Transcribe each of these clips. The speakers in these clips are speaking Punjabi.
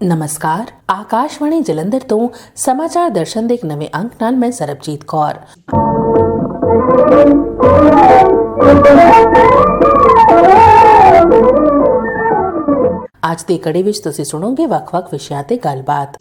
ਨਮਸਕਾਰ ਆਕਾਸ਼ਵਾਣੀ ਜਲੰਧਰ ਤੋਂ ਸਮਾਚਾਰ ਦਰਸ਼ਨ ਦੇ ਇੱਕ ਨਵੇਂ ਅੰਕ ਨਾਲ ਮੈਂ ਸਰਬਜੀਤ ਕੌਰ ਅੱਜ ਦੇ ਕੜੀ ਵਿੱਚ ਤੁਸੀਂ ਸੁਣੋਗੇ ਵੱਖ-ਵੱਖ ਵਿਸ਼ਿਆਂ ਤੇ ਗੱਲਬਾਤ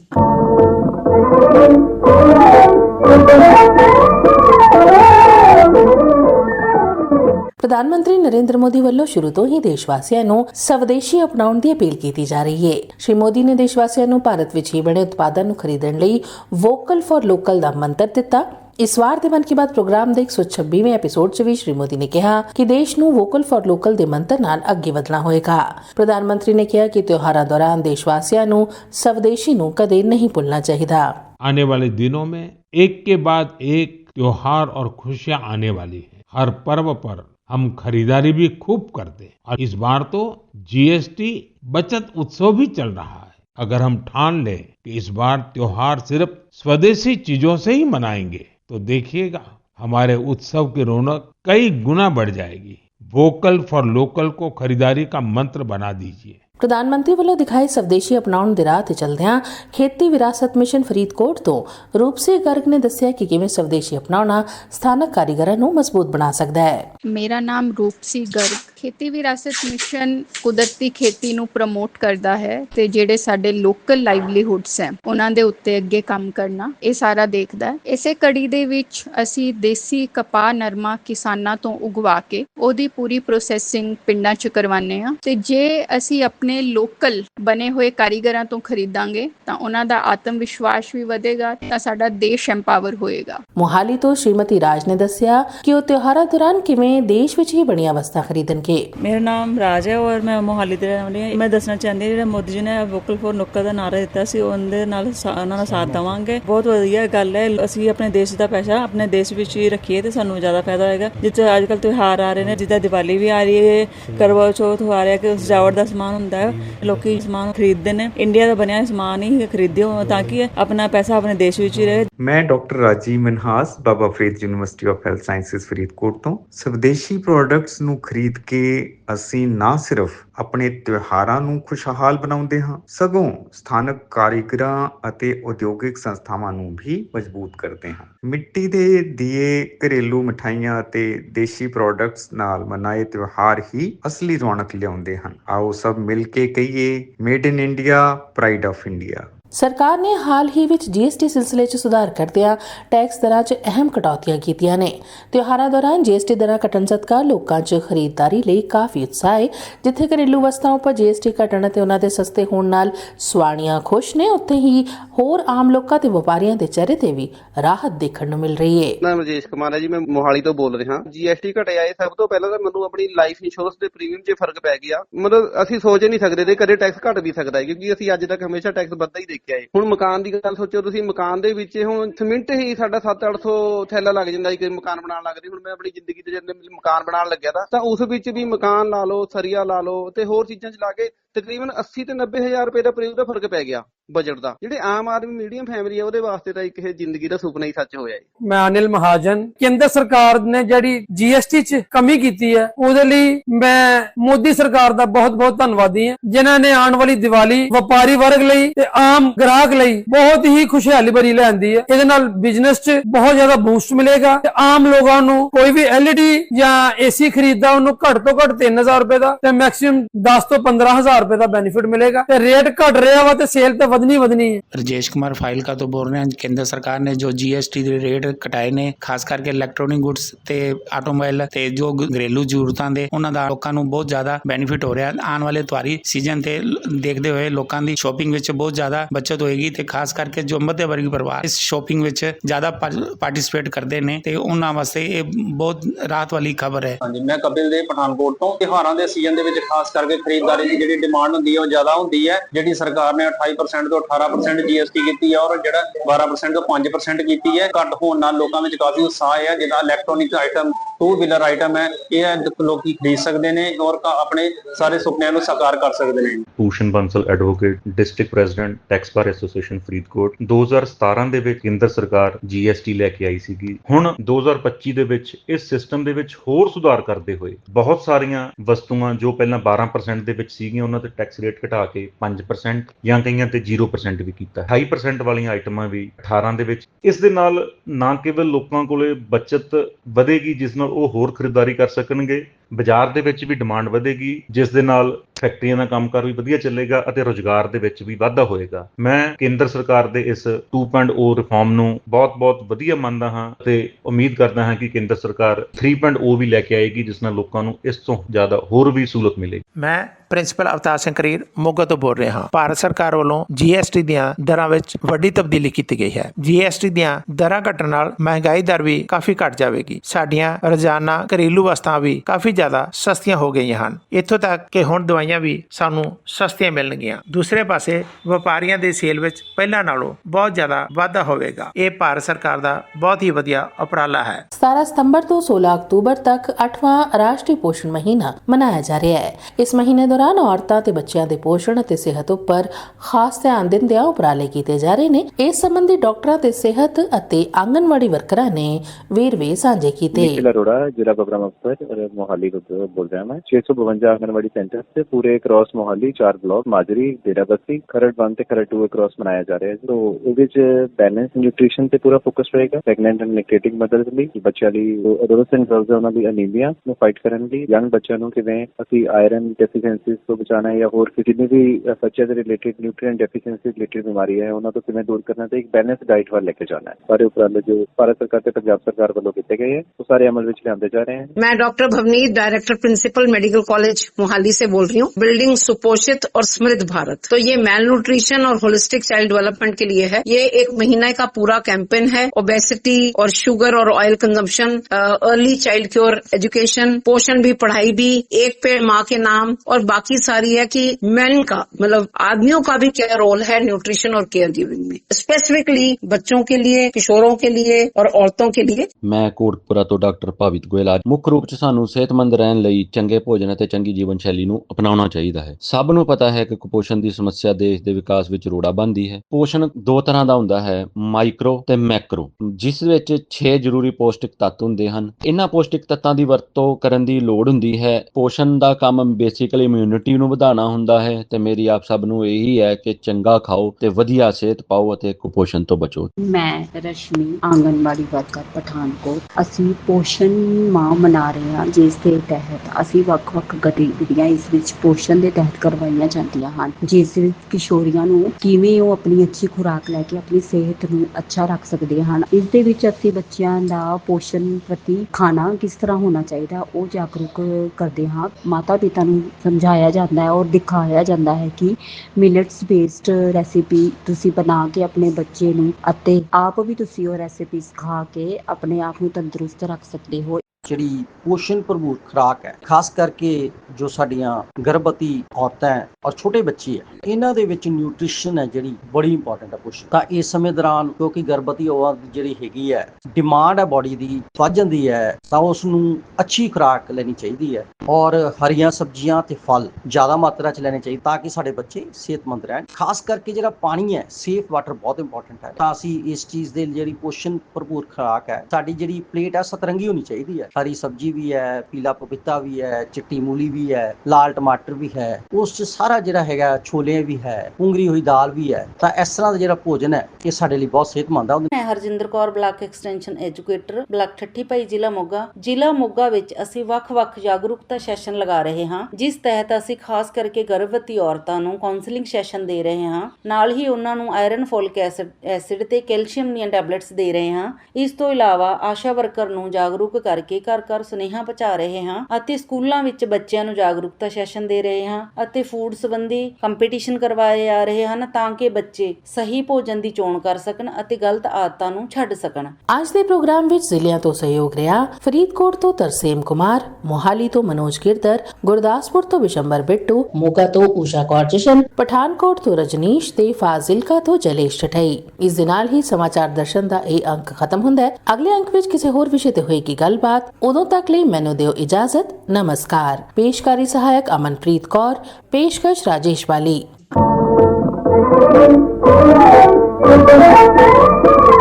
ਪ੍ਰਧਾਨ ਮੰਤਰੀ ਨਰਿੰਦਰ ਮੋਦੀ ਵੱਲੋਂ ਸ਼ੁਰੂ ਤੋਂ ਹੀ ਦੇਸ਼ ਵਾਸੀਆਂ ਨੂੰ ਸਵਦੇਸ਼ੀ ਅਪਣਾਉਣ ਦੀ ਅਪੀਲ ਕੀਤੀ ਜਾ ਰਹੀ ਹੈ ਸ਼੍ਰੀ ਮੋਦੀ ਨੇ ਦੇਸ਼ ਵਾਸੀਆਂ ਨੂੰ ਭਾਰਤ ਵਿੱਚ ਹੀ ਬਣੇ ਉਤਪਾਦਾਂ ਨੂੰ ਖਰੀਦਣ ਲਈ ਵੋਕਲ ਫਾਰ ਲੋਕਲ ਦਾ ਮੰਤਰ ਦਿੱਤਾ। ਇਸ ਵਾਰ ਦੇ ਮਨ ਕੀ ਬਾਤ ਪ੍ਰੋਗਰਾਮ ਦੇ 126ਵੇਂ ਐਪੀਸੋਡ 'ਚ ਵੀ ਸ਼੍ਰੀ ਮੋਦੀ ਨੇ ਕਿਹਾ ਕਿ ਦੇਸ਼ ਨੂੰ ਵੋਕਲ ਫਾਰ ਲੋਕਲ ਦੇ ਮੰਤਰ ਨਾਲ ਅੱਗੇ ਵਧਣਾ ਹੋਏਗਾ। ਪ੍ਰਧਾਨ ਮੰਤਰੀ ਨੇ ਕਿਹਾ ਕਿ ਤਿਉਹਾਰਾਂ ਦੌਰਾਨ ਦੇਸ਼ ਵਾਸੀਆਂ ਨੂੰ ਸਵਦੇਸ਼ੀ ਨੂੰ ਕਦੇ ਨਹੀਂ ਭੁੱਲਣਾ ਚਾਹੀਦਾ। ਆਉਣੇ ਵਾਲੇ ਦਿਨੋਂ में एक के बाद एक त्योहार और खुशियां आने वाली है हर पर्व पर हम खरीदारी भी खूब करते हैं। और इस बार तो जीएसटी बचत उत्सव भी चल रहा है। अगर हम ठान लें कि इस बार त्योहार सिर्फ़ स्वदेशी चीज़ों से ही मनाएँगे तो देखिएगा, हमारे उत्सव की रौनक कई गुना बढ़ जाएगी। वोकल फॉर लोकल को खरीदारी का मंत्र बना दीजिए। ਪ੍ਰਧਾਨ ਮੰਤਰੀ ਵੱਲੋਂ ਦਿਖਾਏ ਸਵਦੇਸ਼ੀ ਅਪਣਾਉਣ ਦੇ ਰਾਹ ਤੇ ਚਲਦਿਆਂ ਖੇਤੀ ਵਿਰਾਸਤ ਮਿਸ਼ਨ ਫਰੀਦਕੋਟ ਤੋਂ ਰੂਪਸੀ ਗਰਗ ਨੇ ਦੱਸਿਆ ਕਿ ਕਿਵੇਂ ਸਵਦੇਸ਼ੀ ਅਪਣਾਉਣਾ ਸਥਾਨਕ ਕਾਰੀਗਰਾਂ ਨੂੰ ਮਜ਼ਬੂਤ ਬਣਾ ਸਕਦਾ ਹੈ। ਮੇਰਾ ਨਾਮ ਰੂਪਸੀ ਗਰਗ ਖੇਤੀ ਵਿਰਾਸਤ ਮਿਸ਼ਨ ਕੁਦਰਤੀ ਖੇਤੀ ਨੂੰ ਪ੍ਰਮੋਟ ਕਰਦਾ ਹੈ ਤੇ ਜਿਹੜੇ ਸਾਡੇ ਲੋਕਲ ਲਾਈਵਲੀਹੁੱਡਸ ਹੈ, ਉਹਨਾਂ ਦੇ ਉੱਤੇ ਅੱਗੇ ਕੰਮ ਕਰਨਾ, ਇਹ ਸਾਰਾ ਦੇਖਦਾ ਹੈ। ਇਸੇ ਕੜੀ ਦੇ ਵਿੱਚ ਅਸੀਂ ਦੇਸੀ ਕਪਾਹ ਨਰਮਾ ਕਿਸਾਨਾਂ ਤੋਂ ਉਗਵਾ ਕੇ ਉਹਦੀ ਪੂਰੀ ਪ੍ਰੋਸੈਸਿੰਗ ਪਿੰਡਾਂ 'ਚ ਕਰਵਾਉਂਦੇ ਆ ਤੇ ਜੇ ਅਸੀਂ ਆਪਣੇ ਲੋਕਲ ਬਣੇ ਹੋਏ ਕਾਰੀਗਰਾਂ ਤੋਂ ਖਰੀਦਾਂਗੇ ਤਾਂ ਉਹਨਾਂ ਦਾ ਆਤਮ ਵਿਸ਼ਵਾਸ ਵੀ ਵਧੇਗਾ ਤਾਂ ਸਾਡਾ ਦੇਸ਼ ਐਮਪਾਵਰ ਹੋਏਗਾ। ਮੁਹਾਲੀ ਤੋਂ ਸ਼੍ਰੀਮਤੀ ਰਾਜ ਨੇ ਦੱਸਿਆ ਕਿ ਉਹ ਤਿਉਹਾਰਾਂ ਦੌਰਾਨ ਕਿਵੇਂ ਦੇਸ਼ ਵਿੱਚ ਹੀ ਬਣੀਆਂ ਵਸਤਾਂ ਖਰੀਦਣਗੇ। ਮੇਰਾ ਨਾਮ ਰਾਜ ਹੈ ਔਰ ਮੈਂ ਮੋਹਾਲੀ ਦੇ ਰਹਿਣ ਵਾਲੀ ਹਾਂ। ਮੈਂ ਦੱਸਣਾ ਚਾਹੁੰਦੀ ਹਾਂ ਜਿਹੜਾ ਮੋਦੀ ਜੀ ਨੇ ਵੋਕਲ ਫੋਰ ਨੁੱਕਰ ਦਾ ਨਾਰਾ ਦਿੱਤਾ ਸੀ ਉਹਦੇ ਨਾਲ ਉਹਨਾਂ ਦਾ ਸਾਥ ਦੇਵਾਂਗੇ। ਬਹੁਤ ਵਧੀਆ ਗੱਲ ਹੈ ਅਸੀਂ ਆਪਣੇ ਦੇਸ਼ ਦਾ ਪੈਸਾ ਆਪਣੇ ਦੇਸ਼ ਵਿੱਚ ਹੀ ਰੱਖੀਏ ਤੇ ਸਾਨੂੰ ਜ਼ਿਆਦਾ ਫਾਇਦਾ ਹੋਏਗਾ। ਜਿੱਥੇ ਅੱਜ ਕੱਲ੍ਹ ਤਿਉਹਾਰ ਆ ਰਹੇ ਨੇ ਜਿੱਦਾਂ ਦੀਵਾਲੀ ਵੀ ਆ ਰਹੀ ਹੈ ਕਰਵਾ ਚੌਥ ਆ ਰਿਹਾ ਕਿ ਸਜਾਵਟ ਦਾ ਸਮਾਨ ਹੁੰਦਾ ਹੈ। ਲੋਕੀ ਸਮਾਨ ਖਰੀਦਦੇ ਨੇ। ਇੰਡੀਆ ਦਾ ਬਣਿਆ ਸਮਾਨ ਹੀ ਖਰੀਦਿਓ ਤਾਂ ਕਿ ਆਪਣਾ ਪੈਸਾ ਆਪਣੇ ਦੇਸ਼ ਵਿੱਚ ਹੀ ਰਹੇ। ਮੈਂ doctor Rajiv Manhas, Baba Farid university of health sciences Faridkot ਤੋਂ। ਸਵਦੇਸ਼ੀ ਪ੍ਰੋਡਕਟਸ ਨੂੰ ਖਰੀਦ ਕੇ ਅਸੀਂ ਨਾ ਸਿਰਫ ਆਪਣੇ ਤਿਉਹਾਰਾਂ ਨੂੰ ਖੁਸ਼ਹਾਲ ਬਣਾਉਂਦੇ ਹਾਂ, ਸਗੋਂ ਸਥਾਨਕ ਕਾਰੀਗਰਾਂ ਅਤੇ ਉਦਯੋਗਿਕ ਸੰਸਥਾਵਾਂ ਨੂੰ ਵੀ ਮਜ਼ਬੂਤ ਕਰਦੇ ਹਾਂ। ਮਿੱਟੀ ਦੇ ਦੀਏ, ਘਰੇਲੂ ਮਠਾਈਆਂ ਅਤੇ ਦੇਸ਼ੀ ਪ੍ਰੋਡਕਟਸ ਨਾਲ ਮਨਾਏ ਤਿਉਹਾਰ ਹੀ ਅਸਲੀ ਰੌਣਕ ਲਿਆਉਂਦੇ ਹਨ। ਆਓ ਸਭ ਮਿਲ ਕੇ ਕਹੀਏ made in India pride of India ਸਰਕਾਰ ਨੇ ਹਾਲ ਹੀ ਵਿੱਚ ਜੀਐਸਟੀ ਸਿਲਸਿਲੇ 'ਚ ਸੁਧਾਰ ਕਰਦਿਆਂ ਟੈਕਸ ਦਰਾਂ 'ਚ ਅਹਿਮ ਕਟੌਤੀਆਂ ਕੀਤੀਆਂ ਨੇ। ਤਿਉਹਾਰਾਂ ਦੌਰਾਨ ਜੀਐਸਟੀ ਦਰਾਂ ਘਟਣ ਸਦਕਾ ਲੋਕਾਂ 'ਚ ਖਰੀਦਦਾਰੀ ਲਈ ਕਾਫੀ ਉਤਸ਼ਾਹ ਹੈ ਜਿੱਥੇ ਘਰੇਲੂ ਵਸਤਾਂ ਉੱਪਰ ਜੀਐਸਟੀ ਘਟਣ ਅਤੇ ਉਹਨਾਂ ਦੇ ਸਸਤੇ ਹੋਣ ਨਾਲ ਸਵਾਣੀਆਂ ਖੁਸ਼ ਨੇ, ਉੱਥੇ ਹੀ ਹੋਰ ਆਮ ਲੋਕਾਂ ਤੇ ਵਪਾਰੀਆਂ ਦੇ ਚਿਹਰੇ ਤੇ ਵੀ ਰਾਹਤ ਦੇਖਣ ਨੂੰ ਮਿਲ ਰਹੀ ਹੈ ਮੈਂ ਰਜੇਸ਼ ਕੁਮਾਰ ਹੈ ਜੀ, ਮੈਂ ਮੋਹਾਲੀ ਤੋਂ ਬੋਲ ਰਿਹਾ। ਜੀਐਸਟੀ ਘਟਿਆ ਇਹ ਸਭ ਤੋਂ ਪਹਿਲਾਂ ਤਾਂ ਮੈਨੂੰ ਆਪਣੀ ਲਾਈਫ ਇੰਸ਼ੋਰੈਂਸ ਦੇ ਪ੍ਰੀਮੀਅਮ 'ਚ ਫ਼ਰਕ ਪੈ ਗਿਆ। ਮਤਲਬ ਅਸੀਂ ਸੋਚ ਹੀ ਨਹੀਂ ਸਕਦੇ ਤੇ ਕਦੇ ਟੈਕਸ ਘਟ ਵੀ ਸਕਦਾ ਹੈ ਕਿਉਂਕਿ ਅਸੀਂ ਅੱਜ ਤੱਕ ਹਮੇਸ਼ਾ ਟੈਕਸ ਵੱਧਦਾ ਹੀ ਦੇਖਿਆ। ਹੈ ਹੁਣ ਮਕਾਨ ਦੀ ਗੱਲ ਸੋਚੋ ਤੁਸੀਂ, ਮਕਾਨ ਦੇ ਵਿੱਚ ਹੁਣ ਸਿਮਿੰਟ ਹੀ ਸਾਡਾ 7-800 ਥੈਲਾ ਲੱਗ ਜਾਂਦਾ ਹੈ ਕਿ ਮਕਾਨ ਬਣਾਉਣ ਲੱਗਦੇ ਹੁਣ ਮੈਂ ਆਪਣੀ ਜ਼ਿੰਦਗੀ ਦੇ ਜਦੋਂ ਮਕਾਨ ਬਣਾਉਣ ਲੱਗਿਆ ਤਾਂ ਤਾਂ ਉਸ ਵਿੱਚ ਵੀ ਮਕਾਨ ਲਾ ਲਓ, ਸਰੀਆ ਲਾ ਲਓ ਤੇ ਹੋਰ ਚੀਜ਼ਾਂ ਚ ਲਾ ਕੇ ਤਕਰੀਬਨ 80 ਤੇ 90 ਹਜ਼ਾਰ ਰੁਪਏ ਦਾ ਪ੍ਰੀਮੀਅਮ ਦਾ ਫ਼ਰਕ ਪੈ ਗਿਆ ਬਜਟ ਦਾ। ਜਿਹੜੇ ਆਮ ਆਦਮੀ ਮੀਡੀਅਮ ਫੈਮਿਲੀ ਆ, ਉਹਦੇ ਵਾਸਤੇ ਤਾਂ ਇੱਕ ਇਹ ਜ਼ਿੰਦਗੀ ਦਾ ਸੁਪਨਾ ਹੀ ਸੱਚ ਹੋਇਆ ਹੈ ਮੈਂ ਅਨਿਲ ਮਹਾਜਨ, ਕੇਂਦਰ ਸਰਕਾਰ ਨੇ ਜਿਹੜੀ ਜੀਐਸਟੀ 'ਚ ਕਮੀ ਕੀਤੀ ਹੈ, ਉਹਦੇ ਲਈ ਮੈਂ ਮੋਦੀ ਸਰਕਾਰ ਦਾ ਬਹੁਤ-ਬਹੁਤ ਧੰਨਵਾਦੀ ਹਾਂ, ਜਿਨ੍ਹਾਂ ਨੇ ਆਉਣ ਵਾਲੀ ਦੀਵਾਲੀ ਵਪਾਰੀ ਵਰਗ ਲਈ ਤੇ ਆਮ ਗ੍ਰਾਹਕ ਲਈ ਬਹੁਤ ਹੀ ਖੁਸ਼ਹਾਲੀ ਭਰੀ ਲਿਆਂਦੀ ਹੈ। ਇਹਦੇ ਨਾਲ ਬਿਜ਼ਨਸ 'ਚ ਬਹੁਤ ਜ਼ਿਆਦਾ ਬੂਸਟ ਮਿਲੇਗਾ ਤੇ ਆਮ ਲੋਕਾਂ ਨੂੰ ਕੋਈ ਵੀ ਐਲਈਡੀ ਜਾਂ ਏਸੀ ਖਰੀਦਦਾ, ਉਹਨੂੰ ਘੱਟ ਤੋਂ ਘੱਟ 3000 ਰੁਪਏ ਦਾ ਤੇ ਮੈਕਸਿਮਮ 10 ਤੋਂ 15000 ਰੁਪਏ ਦਾ ਬੈਨੀਫਿਟ ਮਿਲੇਗਾ ਤੇ ਰੇਟ ਘਟ ਰਿਹਾ ਵਾ ਤੇ ਸੇਲ ਤੇ ਵਧਣੀ ਵਧਣੀ ਹੈ। ਰਜੇਸ਼ ਕੁਮਾਰ ਫਾਈਲ ਕਾ ਤੋਂ ਬੋਲ ਰਹੇ ਹਾਂ ਕੇਂਦਰ ਸਰਕਾਰ ਨੇ ਜੋ ਜੀਐਸਟੀ ਦੇ ਰੇਟ ਘਟਾਏ ਨੇ ਖਾਸ ਕਰਕੇ ਇਲੈਕਟ੍ਰੋਨਿਕ ਗੁੱਡਸ ਤੇ ਆਟੋਮੋਬਾਈਲ ਤੇ ਜੋ ਘਰੇਲੂ ਜ਼ਰੂਰਤਾਂ ਦੇ ਉਹਨਾਂ ਦਾ ਲੋਕਾਂ ਨੂੰ ਬਹੁਤ ਜ਼ਿਆਦਾ ਬੈਨੀਫਿਟ ਹੋ ਰਿਹਾ। ਆਉਣ ਵਾਲੇ ਤਿਉਹਾਰੀ ਸੀਜ਼ਨ ਤੇ ਦੇਖਦੇ ਹੋਏ ਲੋਕਾਂ ਦੀ ਸ਼ੋਪਿੰਗ ਵਿੱਚ ਬਹੁਤ ਜ਼ਿਆਦਾ ਬਚਤ ਹੋਏਗੀ ਤੇ ਖਾਸ ਕਰਕੇ ਜੋ ਮੱਧਮ ਵਰਗੀ ਪਰਿਵਾਰ ਇਸ ਸ਼ੋਪਿੰਗ ਵਿੱਚ ਜ਼ਿਆਦਾ ਪਾਰਟਿਸਿਪੇਟ ਕਰਦੇ ਨੇ ਤੇ ਉਹਨਾਂ ਵਾਸਤੇ ਇਹ ਬਹੁਤ ਰਾਹਤ ਵਾਲੀ ਖਬਰ ਹੈ। ਹਾਂਜੀ ਮੈਂ ਕਪਿਲ ਦੇ ਪਠਾਨਕੋਟ ਤੋਂ ਤਿਉਹਾਰਾਂ ਦੇ ਸੀਜ਼ਨ ਦੇ ਵਿੱਚ ਖਾਸ ਕਰਕੇ ਖਰੀਦਦਾਰੀ ਦੀ ਜਿਹੜੀ ਡਿਮਾਂਡ ਹੁੰਦੀ ਹੈ, ਉਹ ਜ਼ਿਆਦਾ ਹੁੰਦੀ ਹੈ। ਜਿਹੜੀ ਸਰਕਾਰ ਨੇ 28% ਤੋਂ 18% ਜੀਐਸਟੀ ਕੀਤੀ ਹੈ, ਔਰ ਜਿਹੜਾ 12% ਤੋਂ 5% ਕੀਤੀ ਹੈ, ਘੱਟ ਹੋਣ ਨਾਲ ਲੋਕਾਂ ਵਿੱਚ ਕਾਫੀ ਉਤਸ਼ਾਹ ਹੈ। ਜਿਹਦਾ electronic item two wheeler item ਹੈ, ਇਹ ਲੋਕੀ ਖਰੀਦ ਸਕਦੇ ਨੇ ਔਰ ਆਪਣੇ ਸਾਰੇ ਸੁਪਨਿਆਂ ਨੂੰ ਸਾਕਾਰ ਕਰ ਸਕਦੇ ਨੇ। Bhushan Bansal advocate district president tax bar association Faridkot 2017 ਦੇ ਵਿੱਚ ਕੇਂਦਰ ਸਰਕਾਰ ਜੀਐਸਟੀ ਲੈ ਕੇ ਆਈ ਸੀਗੀ। ਹੁਣ 2025 ਦੇ ਵਿੱਚ ਇਸ ਸਿਸਟਮ ਦੇ ਵਿੱਚ ਹੋਰ ਸੁਧਾਰ ਕਰਦੇ ਹੋਏ ਬਹੁਤ ਸਾਰੀਆਂ ਵਸਤੂਆਂ ਜੋ ਪਹਿਲਾਂ 12% ਦੇ ਵਿੱਚ ਸੀਗੀਆਂ, ਉਹਨਾਂ ਤੇ ਟੈਕਸ ਰੇਟ ਘਟਾ ਕੇ 5% ਜਾਂ ਕਈਆਂ ਤੇ 0% ਵੀ ਕੀਤਾ। 28% ਵਾਲੀਆਂ ਆਈਟਮਾਂ ਵੀ 18 ਦੇ ਵਿੱਚ। ਇਸ ਦੇ ਨਾਲ ਨਾ ਕੇਵਲ ਲੋਕਾਂ ਕੋਲੇ ਬਚਤ ਵਧੇਗੀ, ਜਿਸ ਨਾਲ ਉਹ ਹੋਰ ਖਰੀਦਦਾਰੀ ਕਰ ਸਕਣਗੇ ਬਾਜ਼ਾਰ ਦੇ ਵਿੱਚ ਵੀ ਡਿਮਾਂਡ ਵਧੇਗੀ, ਜਿਸ ਦੇ ਨਾਲ ਫੈਕਟਰੀਆਂ ਦਾ ਕੰਮਕਾਰ ਵੀ ਵਧੀਆ ਚੱਲੇਗਾ ਅਤੇ ਰੋਜ਼ਗਾਰ ਦੇ ਵਿੱਚ ਵੀ ਵਾਧਾ ਹੋਏਗਾ। ਮੈਂ ਕੇਂਦਰ ਸਰਕਾਰ ਦੇ ਇਸ 2.0 ਰਿਫਾਰਮ ਨੂੰ ਬਹੁਤ-ਬਹੁਤ ਵਧੀਆ ਮੰਨਦਾ ਹਾਂ ਤੇ ਉਮੀਦ ਕਰਦਾ ਹਾਂ ਕਿ ਕੇਂਦਰ ਸਰਕਾਰ 3.0 ਵੀ ਲੈ ਕੇ ਆਏਗੀ, ਜਿਸ ਨਾਲ ਲੋਕਾਂ ਨੂੰ ਇਸ ਤੋਂ ਜ਼ਿਆਦਾ ਹੋਰ ਵੀ ਸਹੂਲਤ ਮਿਲੇਗੀ। ਮੈਂ ਪ੍ਰਿੰਸੀਪਲ ਅਵਤਾਰ ਸਿੰਘ ਕਰੀਰ ਮੋਗਾ ਤੋਂ ਬੋਲ ਰਿਹਾ ਹਾਂ। ਭਾਰਤ ਸਰਕਾਰ ਵੱਲੋਂ ਜੀਐਸਟੀ ਦੀਆਂ ਦਰਾਂ ਵਿੱਚ ਵੱਡੀ ਤਬਦੀਲੀ ਕੀਤੀ ਗਈ ਹੈ। ਜੀਐਸਟੀ ਦੀਆਂ ਦਰਾਂ ਘਟਣ ਨਾਲ ਮਹਿੰਗਾਈ ਦਰ ਵੀ ਕਾਫੀ ਘਟ ਜਾਵੇਗੀ। ਸਾਡੀਆਂ ਰੋਜ਼ਾਨਾ ਘਰੇਲੂ ਵਸਤਾਂ ਵੀ ਕਾਫੀ ਜ਼ਿਆਦਾ ਸਸਤੀਆਂ ਹੋ ਗਈਆਂ ਹਨ। ਇੱਥੋਂ ਤੱਕ ਕਿ ਹੁਣ ਦਵਾਈਆਂ ਵੀ ਸਾਨੂੰ ਸਸਤੀਆਂ ਮਿਲਣਗੀਆਂ। ਦੂਸਰੇ ਪਾਸੇ ਵਪਾਰੀਆਂ ਦੇ ਸੇਲ ਵਿੱਚ ਪਹਿਲਾਂ ਨਾਲੋਂ ਬਹੁਤ ਜ਼ਿਆਦਾ ਵਾਧਾ ਹੋਵੇਗਾ। ਇਹ ਭਾਰਤ ਸਰਕਾਰ ਦਾ ਬਹੁਤ ਹੀ ਵਧੀਆ ਉਪਰਾਲਾ ਹੈ। 17 ਸਤੰਬਰ ਤੋਂ 16 ਅਕਤੂਬਰ ਤੱਕ 8ਵਾਂ ਰਾਸ਼ਟਰੀ ਪੋਸ਼ਣ ਮਹੀਨਾ ਮਨਾਇਆ ਜਾ ਰਿਹਾ ਹੈ। ਇਸ ਮਹੀਨੇ ਦੌਰਾਨ ਔਰਤਾਂ ਤੇ ਬੱਚਿਆਂ ਦੇ ਪੋਸ਼ਣ ਅਤੇ ਸਿਹਤ ਉੱਪਰ ਖਾਸ ਧਿਆਨ ਦਿੰਦਿਆਂ ਉਪਰਾਲੇ ਕੀਤੇ ਜਾ ਰਹੇ ਨੇ। ਇਸ ਸੰਬੰਧੀ ਡਾਕਟਰਾਂ ਤੇ ਸਿਹਤ ਅਤੇ ਆਂਗਣਵਾੜੀ ਵਰਕਰਾਂ ਨੇ ਵੇਰਵੇ ਸਾਂਝੇ ਕੀਤੇ। ਨਿਖਿਲ ਅਰੋੜਾ ਜ਼ਿਲ੍ਹਾ ਪ੍ਰੋਗਰਾਮ ਅਫਸਰ ਮੋਹਾਲੀ। मोहाली को बोल रहा मैं 652 आंगनबाड़ी सेंटर से पूरे क्रॉस मोहाली चार ब्लॉक ਮਾਜਰੀ ਡੇਰਾਬੱਸੀ ਖਰੜ 1 ਤੇ ਖਰੜ 2 ਕ੍ਰਾਸ ਮਨਾਇਆ ਜਾ ਰਿਹਾ ਹੈ ਸੋ ਇਹਦੇ ਚ ਬੈਲੈਂਸ ਨਿਊਟ੍ਰੀਸ਼ਨ ਤੇ ਪੂਰਾ ਫੋਕਸ ਰਹੇਗਾ ਪ੍ਰੈਗਨੈਂਟ ਐਂਡ ਲੈਕਟੇਟਿੰਗ ਮਦਰਸ ਲਈ ਬੱਚਿਆਂ ਲਈ ਐਡੋਲਸੈਂਟ ਗਰਲਸ ਉਹਨਾਂ ਦੀ ਅਨੀਮੀਆ ਨੂੰ ਫਾਈਟ ਕਰਨ ਲਈ ਯੰਗ ਬੱਚਿਆਂ ਨੂੰ ਕਿਵੇਂ ਅਸੀਂ ਆਇਰਨ ਡੈਫੀਸ਼ੀਐਂਸੀਜ਼ ਤੋਂ ਬਚਾਉਣਾ ਹੈ ਜਾਂ ਹੋਰ ਕਿਸੇ ਵੀ ਵੀ ਅ, ਬੱਚਿਆਂ ਦੇ ਰਿਲੇਟਡ ਨਿਊਟ੍ਰੀਐਂਟ ਡੈਫੀਸ਼ੀਐਂਸੀ ਰਿਲੇਟਡ ਬਿਮਾਰੀ ਹੈ ਉਹਨਾਂ ਤੋਂ ਕਿਵੇਂ ਦੂਰ ਕਰਨਾ ਤੇ ਇੱਕ ਬੈਲੈਂਸ ਡਾਈਟ ਵੱਲ ਲੈ ਕੇ ਜਾਣਾ ਹੈ ਸਾਰੇ ਉਪਰਾਲੇ ਜੋ ਭਾਰਤ ਸਰਕਾਰ ਤੇ ਪੰਜਾਬ ਸਰਕਾਰ ਵੱਲੋਂ ਕੀਤੇ ਗਏ ਹੈ ਉਹ ਸਾਰੇ ਅਮਲ ਵਿੱਚ ਲਿਆਂਦੇ ਜਾ ਰਹੇ ਹਨ मैं doctor Bhavneet director principal medical college Mohali से बोल रही हूँ। बिल्डिंग सुपोषित और समृद्ध भारत। तो ये मेल न्यूट्रिशन और होलिस्टिक चाइल्ड डेवलपमेंट के लिए है। ये एक महीने का पूरा कैंपेन है। ओबेसिटी और शुगर और oil consumption early child care education पोषण भी, पढ़ाई भी, एक पेड़ माँ के नाम और बाकी सारी है कि मेन का मतलब आदमियों का भी क्या रोल है न्यूट्रिशन और केयर गिविंग में? स्पेसिफिकली बच्चों के लिए, किशोरों के लिए और औरतों के लिए। मैं कोटपुरा तो डॉक्टर भावित गोयल। मुख्य रूप से सानू सेहतमंद ਸਿਹਤਮੰਦ ਰਹਿਣ ਲਈ ਚੰਗੇ ਭੋਜਨ ਅਤੇ ਚੰਗੀ ਜੀਵਨ ਸ਼ੈਲੀ ਨੂੰ ਅਪਣਾਉਣਾ ਚਾਹੀਦਾ ਹੈ। ਸਭ ਨੂੰ ਪਤਾ ਹੈ ਕਿ ਕੁਪੋਸ਼ਣ ਦੀ ਸਮੱਸਿਆ ਦੇਸ਼ ਦੇ ਵਿਕਾਸ ਵਿੱਚ ਰੋੜਾ ਬਣਦੀ ਹੈ। ਪੋਸ਼ਣ ਦੋ ਤਰ੍ਹਾਂ ਦਾ ਹੁੰਦਾ ਹੈ, ਮਾਈਕਰੋ ਤੇ ਮੈਕਰੋ, ਜਿਸ ਵਿੱਚ 6 ਜ਼ਰੂਰੀ ਪੌਸ਼ਟਿਕ ਤੱਤ ਹੁੰਦੇ ਹਨ। ਇਹਨਾਂ ਪੌਸ਼ਟਿਕ ਤੱਤਾਂ ਦੀ ਵਰਤੋਂ ਕਰਨ ਦੀ ਲੋੜ ਹੁੰਦੀ ਹੈ। ਪੋਸ਼ਣ ਦਾ ਕੰਮ ਬੇਸਿਕਲੀ ਇਮਿਊਨਿਟੀ ਨੂੰ ਵਧਾਉਣਾ ਹੁੰਦਾ ਹੈ ਤੇ ਮੇਰੀ ਆਪ ਸਭ ਨੂੰ ਇਹੀ ਹੈ ਕਿ ਚੰਗਾ ਖਾਓ ਤੇ ਵਧੀਆ ਸਿਹਤ ਪਾਓ ਅਤੇ ਕੁਪੋਸ਼ਣ ਤੋਂ ਬਚੋ। ਮੈਂ ਰਸ਼ਮੀ ਆਂਗਨਵਾੜੀ ਵਰਕਰ ਪਠਾਨਕੋਟ। ਅਸੀਂ ਪੋਸ਼ਣ ਮਾਹ ਮਨਾ ਰਹੇ ਹਾਂ, ਜਿਸ ਦੇ ਤਹਿਤ ਅਸੀਂ ਵੱਖ-ਵੱਖ ਗਤੀਵਿਧੀਆਂ ਇਸ ਵਿੱਚ ਪੋਸ਼ਣ ਦੇ ਤਹਿਤ ਕਰਵਾਈਆਂ ਜਾਂਦੀਆਂ ਹਨ। ਜਿਸ ਵਿੱਚ ਕਿਸ਼ੋਰੀਆਂ ਨੂੰ ਕਿਵੇਂ ਉਹ ਆਪਣੀ ਅੱਛੀ ਖੁਰਾਕ ਲੈ ਕੇ ਆਪਣੀ ਸਿਹਤ ਨੂੰ ਅੱਛਾ ਰੱਖ ਸਕਦੇ ਹਨ, ਇਸ ਦੇ ਵਿੱਚ ਅਸੀਂ ਬੱਚਿਆਂ ਦਾ ਪੋਸ਼ਣ ਪ੍ਰਤੀ ਖਾਣਾ ਕਿਸ ਤਰ੍ਹਾਂ ਹੋਣਾ ਚਾਹੀਦਾ, ਉਹ ਜਾਗਰੂਕ ਕਰਦੇ ਹਾਂ। ਮਾਤਾ ਪਿਤਾ ਨੂੰ ਸਮਝਾਇਆ ਜਾਂਦਾ ਹੈ ਔਰ ਦਿਖਾਇਆ ਜਾਂਦਾ ਹੈ ਕਿ ਮਿਲਟਸ ਬੇਸਡ ਰੈਸਿਪੀ ਤੁਸੀਂ ਬਣਾ ਕੇ ਆਪਣੇ ਬੱਚੇ ਨੂੰ ਅਤੇ ਆਪ ਵੀ ਤੁਸੀਂ ਉਹ ਰੈਸਿਪੀਸ ਖਾ ਕੇ ਆਪਣੇ ਆਪ ਨੂੰ ਤੰਦਰੁਸਤ ਰੱਖ ਸਕਦੇ ਹੋ। ਜਿਹੜੀ ਪੋਸ਼ਣ ਭਰਪੂਰ ਖੁਰਾਕ ਹੈ, ਖਾਸ ਕਰਕੇ ਜੋ ਸਾਡੀਆਂ ਗਰਭਵਤੀ ਔਰਤਾਂ ਔਰ ਛੋਟੇ ਬੱਚੇ ਹੈ, ਇਹਨਾਂ ਦੇ ਵਿੱਚ ਨਿਊਟ੍ਰੀਸ਼ਨ ਹੈ ਜਿਹੜੀ ਬੜੀ ਇੰਪੋਰਟੈਂਟ ਹੈ ਪੋਸ਼ਣ। ਤਾਂ ਇਸ ਸਮੇਂ ਦੌਰਾਨ ਕਿਉਂਕਿ ਗਰਭਵਤੀ ਔਰਤ ਜਿਹੜੀ ਹੈਗੀ ਹੈ ਡਿਮਾਂਡ ਹੈ ਬਾਡੀ ਦੀ, ਵੱਧ ਜਾਂਦੀ ਹੈ, ਤਾਂ ਉਸ ਨੂੰ ਅੱਛੀ ਖੁਰਾਕ ਲੈਣੀ ਚਾਹੀਦੀ ਹੈ ਔਰ ਹਰੀਆਂ ਸਬਜ਼ੀਆਂ ਤੇ ਫਲ ਜ਼ਿਆਦਾ ਮਾਤਰਾ ਚ ਲੈਣੇ ਚਾਹੀਦੇ ਤਾਂ ਕਿ ਸਾਡੇ ਬੱਚੇ ਸਿਹਤਮੰਦ ਰਹਿਣ। ਖਾਸ ਕਰਕੇ ਜਿਹੜਾ ਪਾਣੀ ਹੈ ਸੇਫ ਵਾਟਰ ਬਹੁਤ ਇੰਪੋਰਟੈਂਟ ਹੈ। ਤਾਂ ਅਸੀਂ ਇਸ ਚੀਜ਼ ਦੇ ਲਈ ਜਿਹੜੀ ਪੋਸ਼ਣ ਭਰਪੂਰ ਖੁਰਾਕ ਹੈ, ਸਾਡੀ ਜਿਹੜੀ ਪਲੇਟ ਹੈ, ਸਤਰੰਗੀ ਹੋਣੀ ਚਾਹੀਦੀ ਹੈ। ਹਰੀ ਸਬਜ਼ੀ ਵੀ ਹੈ, ਪੀਲਾ ਪਪੀਤਾ ਵੀ ਹੈ, ਚਿੱਟੀ ਮੂਲੀ ਵੀ ਹੈ, ਲਾਲ ਟਮਾਟਰ ਵੀ ਹੈ, ਉਸ ਚ ਸਾਰਾ ਜਿਹੜਾ ਹੈਗਾ ਛੋਲੇ ਵੀ ਹੈ, ਪੁੰਗਰੀ ਹੋਈ ਦਾਲ ਵੀ ਹੈ, ਤਾਂ ਇਸ ਤਰ੍ਹਾਂ ਦਾ ਜਿਹੜਾ ਭੋਜਨ ਹੈ, ਇਹ ਸਾਡੇ ਲਈ ਬਹੁਤ ਸਿਹਤਮੰਦ ਹੈ ਮੈਂ Harjinder Kaur, block extension educator, block Thathi Bhai ਜ਼ਿਲ੍ਹਾ ਮੋਗਾ। ਜ਼ਿਲ੍ਹਾ ਮੋਗਾ ਵਿੱਚ ਅਸੀਂ ਵੱਖ-ਵੱਖ ਜਾਗਰੂਕਤਾ ਸੈਸ਼ਨ ਲਗਾ ਰਹੇ ਹਾਂ, ਜਿਸ ਤਹਿਤ ਅਸੀਂ ਖਾਸ ਕਰਕੇ ਗਰਭਵਤੀ ਔਰਤਾਂ ਨੂੰ ਕਾਉਂਸਲਿੰਗ ਸੈਸ਼ਨ ਦੇ ਰਹੇ ਹਾਂ। ਨਾਲ ਹੀ ਉਹਨਾਂ ਨੂੰ ਆਇਰਨ ਫੋਲਿਕ ਐਸਿਡ ਤੇ ਕੈਲਸ਼ੀਅਮ ਦੀਆਂ ਟੈਬਲੇਟਸ ਦੇ ਰਹੇ ਹਾਂ। ਇਸ ਤੋਂ ਇਲਾਵਾ ਆਸ਼ਾ ਵਰਕਰ ਨੂੰ ਜਾਗਰੂਕ ਕਰਕੇ ਘਰ ਘਰ ਸੁਨੇਹਾ ਪਹੁੰਚਾ ਰਹੇ ਹਾਂ ਅਤੇ ਸਕੂਲਾਂ ਵਿੱਚ ਬੱਚਿਆਂ ਨੂੰ ਜਾਗਰੂਕਤਾ ਸੈਸ਼ਨ ਦੇ ਰਹੇ ਹਾਂ ਅਤੇ ਫੂਡ ਸੰਬੰਧੀ ਕੰਪੀਟੀਸ਼ਨ ਕਰਵਾਏ ਜਾ ਰਹੇ ਹਨ ਤਾਂ ਕਿ ਬੱਚੇ ਸਹੀ ਭੋਜਨ ਦੀ ਚੋਣ ਕਰ ਸਕਣ ਅਤੇ ਗਲਤ ਆਦਤਾਂ ਨੂੰ ਛੱਡ ਸਕਣ। ਅੱਜ ਦੇ ਪ੍ਰੋਗਰਾਮ ਵਿੱਚ ਜ਼ਿਲ੍ਹਿਆਂ ਤੋਂ ਸਹਿਯੋਗ ਰਿਹਾ ਫਰੀਦਕੋਟ ਤੋਂ ਤਰਸੇਮ ਕੁਮਾਰ, ਮੋਹਾਲੀ ਤੋਂ ਮਨੋਜ ਗਿਰਦਰ ਗੁਰਦਾਸਪੁਰ ਤੋਂ ਵਿਸ਼ੰਬਰ ਬਿੱਟੂ, ਮੋਗਾ ਤੋਂ ਊਸ਼ਾ ਕੌਰ ਜਸ਼ਨ, ਪਠਾਨਕੋਟ ਤੋਂ ਰਜਨੀਸ਼ ਤੇ ਫਾਜ਼ਿਲਕਾ ਤੋਂ ਜਲੇਸ਼ ਠਠਈ। ਇਸ ਦੇ ਨਾਲ ਹੀ ਸਮਾਚਾਰ ਦਰਸ਼ਨ ਦਾ ਇਹ ਅੰਕ ਖਤਮ ਹੁੰਦਾ ਹੈ। ਅਗਲੇ ਅੰਕ ਵਿੱਚ ਕਿਸੇ ਹੋਰ ਵਿਸ਼ੇ ਤੇ ਹੋਏਗੀ ਗੱਲਬਾਤ। ਉਦੋਂ ਤੱਕ ਲਈ ਮੈਨੂੰ ਦਿਓ ਇਜਾਜ਼ਤ ਨਮਸਕਾਰ ਪੇਸ਼ਕਾਰੀ ਸਹਾਇਕ ਅਮਨਪ੍ਰੀਤ ਕੌਰ ਪੇਸ਼ਕਸ਼ ਰਾਜੇਸ਼ ਵਾਲੀ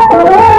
Thank you.